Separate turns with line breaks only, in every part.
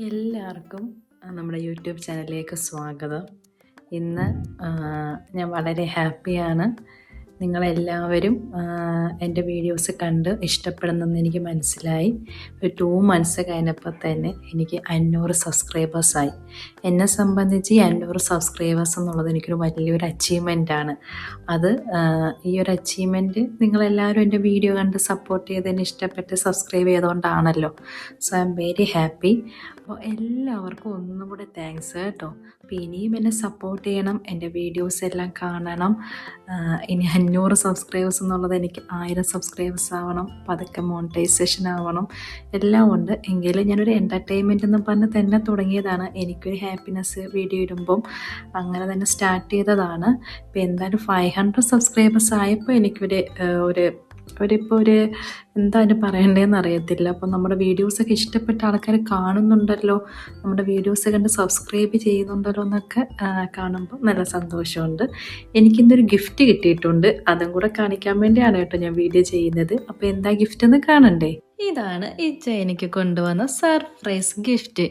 എല്ലാവർക്കും നമ്മുടെ യൂട്യൂബ് ചാനലിലേക്ക് സ്വാഗതം. ഇന്ന് ഞാൻ വളരെ ഹാപ്പിയാണ്. നിങ്ങളെല്ലാവരും എന്റെ വീഡിയോസ് കണ്ട് ഇഷ്ടപ്പെടുന്നെന്ന് എനിക്ക് മനസ്സിലായി. ഒരു ടു മന്ത്സ് കഴിഞ്ഞപ്പോൾ തന്നെ എനിക്ക് അഞ്ഞൂറ് സബ്സ്ക്രൈബേഴ്സായി എന്നെ സംബന്ധിച്ച് ഈ അഞ്ഞൂറ് സബ്സ്ക്രൈബേഴ്സ് എന്നുള്ളത് എനിക്കൊരു വലിയൊരു അച്ചീവ്മെന്റാണ് അത് ഈ ഒരു അച്ചീവ്മെന്റ് നിങ്ങളെല്ലാവരും എന്റെ വീഡിയോ കണ്ട് സപ്പോർട്ട് ചെയ്തതിന് ഇഷ്ടപ്പെട്ട് subscribe ചെയ്തുകൊണ്ടാണല്ലോ so I am very happy അപ്പോൾ എല്ലാവർക്കും ഒന്നും കൂടെ താങ്ക്സ് കേട്ടോ. അപ്പോൾ ഇനിയും എന്നെ സപ്പോർട്ട് ചെയ്യണം എന്റെ വീഡിയോസ് എല്ലാം കാണണം. ഇനി അഞ്ഞൂറ് സബ്സ്ക്രൈബേഴ്സ് എന്നുള്ളത് എനിക്ക് ആയിരം സബ്സ്ക്രൈബേഴ്സ് ആവണം. പതുക്കെ മോണിറ്റൈസേഷൻ ആവണം. എല്ലാം ഉണ്ട്. എങ്കിലും ഞാനൊരു എന്റർടൈൻമെന്റ് എന്ന് പറഞ്ഞ് തന്നെ തുടങ്ങിയതാണ്. എനിക്കൊരു ഹാപ്പിനെസ് വീഡിയോ ഇടുമ്പം അങ്ങനെ തന്നെ സ്റ്റാർട്ട് ചെയ്തതാണ്. ഇപ്പോൾ എന്തായാലും ഫൈവ് ഹൺഡ്രഡ് സബ്സ്ക്രൈബേഴ്സ് ആയപ്പോൾ എനിക്കൊരു ഒരു ഒരിപ്പോൾ ഒരു എന്താ അതിന് പറയണ്ടതെന്ന് അറിയത്തില്ല. അപ്പോൾ നമ്മുടെ വീഡിയോസൊക്കെ ഇഷ്ടപ്പെട്ട ആൾക്കാർ കാണുന്നുണ്ടല്ലോ. നമ്മുടെ വീഡിയോസ് കണ്ട് സബ്സ്ക്രൈബ് ചെയ്യുന്നുണ്ടല്ലോ എന്നൊക്കെ കാണുമ്പോൾ നല്ല സന്തോഷമുണ്ട്. എനിക്കിന്നൊരു ഗിഫ്റ്റ് കിട്ടിയിട്ടുണ്ട്. അതും കൂടെ കാണിക്കാൻ വേണ്ടിയാണ് കേട്ടോ ഞാൻ വീഡിയോ ചെയ്യുന്നത്. അപ്പോൾ എന്താ ഗിഫ്റ്റ് എന്ന് കാണണ്ടേ? ഇതാണ് ഇച്ച എനിക്ക് കൊണ്ടുവന്ന സർപ്രൈസ് ഗിഫ്റ്റ്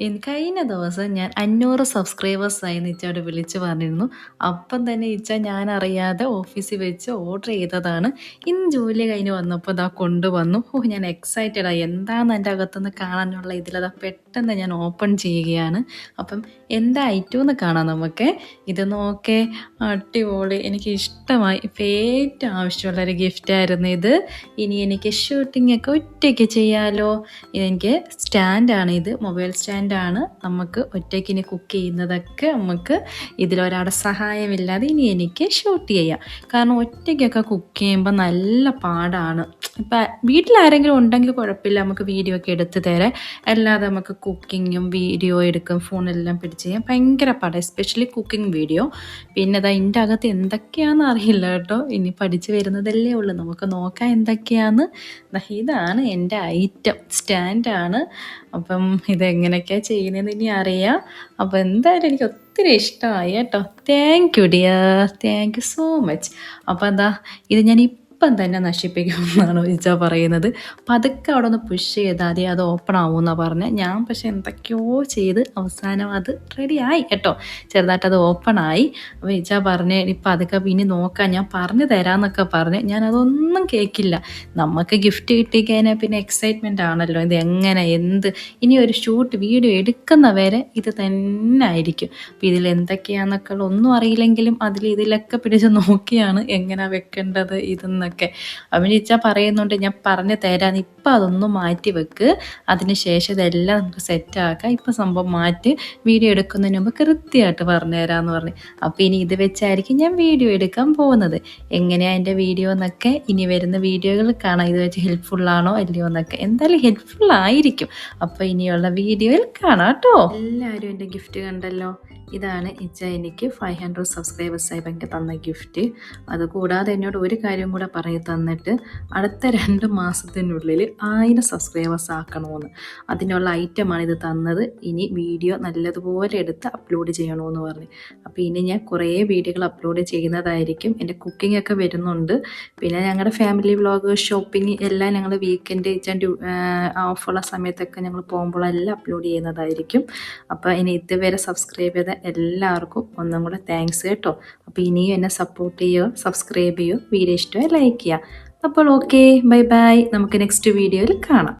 കഴിഞ്ഞ ദിവസം ഞാൻ അഞ്ഞൂറ് സബ്സ്ക്രൈബേഴ്സായി ഇച്ചയോട് വിളിച്ചു പറഞ്ഞിരുന്നു. അപ്പം തന്നെ ഇച്ച ഞാൻ അറിയാതെ ഓഫീസിൽ വെച്ച് ഓർഡർ ചെയ്തതാണ്. ഇന്ന് ജോലി കഴിഞ്ഞ് വന്നപ്പോൾ ഇതാ കൊണ്ടുവന്നു. ഓ ഞാൻ എക്സൈറ്റഡ് ആയി. എന്താണെന്ന് എന്റെ അകത്തുനിന്ന് കാണാനുള്ള ഇതിലതാ പെട്ടെന്ന് ഞാൻ ഓപ്പൺ ചെയ്യുകയാണ്. അപ്പം എന്താ ഐറ്റം എന്ന് കാണാം നമുക്ക്. ഇത് നോക്കേ അടിപൊളി. എനിക്ക് ഇഷ്ടമായി. ഏറ്റവും ആവശ്യമുള്ളൊരു ഗിഫ്റ്റായിരുന്നു ഇത്. ഇനി എനിക്ക് ഷൂട്ടിംഗ് ഒക്കെ ഒറ്റയ്ക്ക് ചെയ്യാമല്ലോ ഇതെനിക്ക് സ്റ്റാൻഡാണ് ഇത്. മൊബൈൽ സ്റ്റാൻഡാണ് നമുക്ക് ഒറ്റയ്ക്ക് ഇനി കുക്ക് ചെയ്യുന്നതൊക്കെ നമുക്ക് ഇതിലൊരാളുടെ സഹായമില്ലാതെ ഇനി എനിക്ക് ഷൂട്ട് ചെയ്യാം. കാരണം ഒറ്റയ്ക്കൊക്കെ കുക്ക് ചെയ്യുമ്പോൾ നല്ല പാടാണ്. ഇപ്പം വീട്ടിലാരെങ്കിലും ഉണ്ടെങ്കിൽ കുഴപ്പമില്ല നമുക്ക് വീഡിയോ ഒക്കെ എടുത്ത് തരാം. അല്ലാതെ നമുക്ക് കുക്കിങ്ങും വീഡിയോ എടുക്കും ഫോണെല്ലാം പിടിച്ച് ചെയ്യാൻ ഭയങ്കര പാടാണ് എസ്പെഷ്യലി കുക്കിംഗ് വീഡിയോ പിന്നെ അതാ ഇതിന്റെ അകത്ത് എന്തൊക്കെയാണെന്ന് അറിയില്ല കേട്ടോ. ഇനി പഠിച്ചു വരുന്നതല്ലേ ഉള്ളൂ. നമുക്ക് നോക്കാം എന്തൊക്കെയാണെന്ന് ഇതാണ് എന്റെ ഐറ്റം സ്റ്റാൻഡാണ് അപ്പം ഇതെങ്ങനെയൊക്കെയാണ് ചെയ്യുന്നതെന്ന് ഇനി അറിയാം. അപ്പോൾ എന്തായാലും എനിക്ക് ഒത്തിരി ഇഷ്ടമായി കേട്ടോ. Thank you dear thank you so much അപ്പോൾ എന്താ ഇത് ഞാൻ ഇപ്പം തന്നെ നശിപ്പിക്കുമെന്നാണ് ഇജ പറയുന്നത്. പതുക്കെ അവിടെ ഒന്ന് പുഷ് ചെയ്താൽ അത് ഓപ്പൺ ആവുമെന്നാണ് പറഞ്ഞത് ഞാൻ പക്ഷേ എന്തൊക്കെയോ ചെയ്ത് അവസാനം അത് റെഡി ആയി കേട്ടോ. ചെറുതായിട്ട് അത് ഓപ്പൺ ആയി. അപ്പോൾ ഇജ പറഞ്ഞ് ഇപ്പം അതൊക്കെ പിന്നെ നോക്കാം ഞാൻ പറഞ്ഞു തരാമെന്നൊക്കെ പറഞ്ഞ്. ഞാൻ അതൊന്നും കേൾക്കില്ല നമുക്ക് ഗിഫ്റ്റ് കിട്ടിക്കഴിഞ്ഞാൽ പിന്നെ എക്സൈറ്റ്മെന്റ് ആണല്ലോ. ഇത് എങ്ങനെ എന്ത്? ഇനി ഒരു ഷൂട്ട് വീഡിയോ എടുക്കുന്ന വരെ ഇത് തന്നെ ആയിരിക്കും. അപ്പോൾ ഇതിൽ എന്തൊക്കെയാണെന്നൊക്കെ ഒന്നും അറിയില്ലെങ്കിലും അതിൽ ഇതിലൊക്കെ പിടിച്ച് നോക്കിയാണ് എങ്ങനെ വെക്കേണ്ടത് ഇതെന്നൊക്കെ അവൻ ഇച്ചാ പറയുന്നുണ്ട് ഞാൻ പറഞ്ഞു തരാം ഇപ്പം അതൊന്നും മാറ്റി വെക്ക്. അതിനുശേഷം ഇതെല്ലാം നമുക്ക് സെറ്റാക്കാം ഇപ്പം സംഭവം മാറ്റി വീഡിയോ എടുക്കുന്നതിന് മുമ്പ് കൃത്യമായിട്ട് പറഞ്ഞു തരാമെന്ന് പറഞ്ഞു. അപ്പോൾ ഇനി ഇത് വെച്ചായിരിക്കും ഞാൻ വീഡിയോ എടുക്കാൻ പോകുന്നത്. എങ്ങനെയാണ് എന്റെ വീഡിയോ എന്നൊക്കെ ഇനി വരുന്ന വീഡിയോകൾ കാണാം. ഇത് വെച്ച് ഹെൽപ്ഫുള്ളാണോ അല്ലയോ എന്നൊക്കെ. എന്തായാലും ഹെൽപ്ഫുൾ ആയിരിക്കും. അപ്പോൾ ഇനിയുള്ള വീഡിയോയിൽ കാണാം കേട്ടോ. എല്ലാവരും എന്റെ ഗിഫ്റ്റ് കണ്ടല്ലോ. ഇതാണ് ഇച്ച എനിക്ക് ഫൈവ് ഹൺഡ്രഡ് സബ്സ്ക്രൈബേഴ്സായി എനിക്ക് തന്ന ഗിഫ്റ്റ് അതുകൂടാതെ എന്നോട് ഒരു കാര്യം കൂടെ പറഞ്ഞു തന്നിട്ട് അടുത്ത രണ്ട് മാസത്തിനുള്ളിൽ ആയിരം സബ്സ്ക്രൈബേഴ്സ് ആക്കണമെന്ന് അതിനുള്ള ഐറ്റമാണ് ഇത് തന്നത്. ഇനി വീഡിയോ നല്ലതുപോലെ എടുത്ത് അപ്ലോഡ് ചെയ്യണമെന്ന് പറഞ്ഞു. അപ്പോൾ ഇനി ഞാൻ കുറേ വീഡിയോകൾ അപ്ലോഡ് ചെയ്യുന്നതായിരിക്കും. എന്റെ കുക്കിംഗ് ഒക്കെ വരുന്നുണ്ട്. പിന്നെ ഞങ്ങളുടെ ഫാമിലി വ്ളോഗ് ഷോപ്പിംഗ് എല്ലാം ഞങ്ങൾ വീക്കെൻഡ് ഓഫുള്ള സമയത്തൊക്കെ ഞങ്ങൾ പോകുമ്പോഴെല്ലാം അപ്ലോഡ് ചെയ്യുന്നതായിരിക്കും. അപ്പോൾ ഇനി ഇതുവരെ സബ്സ്ക്രൈബ് ചെയ്ത എല്ലാവർക്കും ഒന്നും കൂടെ താങ്ക്സ് കേട്ടോ. അപ്പോൾ ഇനിയും എന്നെ സപ്പോർട്ട് ചെയ്യുക സബ്സ്ക്രൈബ് ചെയ്യുക വീഡിയോ ഇഷ്ടമായി ലൈക്ക് ചെയ്യുക. അപ്പോൾ ഓക്കെ ബൈ ബൈ നമുക്ക് നെക്സ്റ്റ് വീഡിയോയിൽ കാണാം.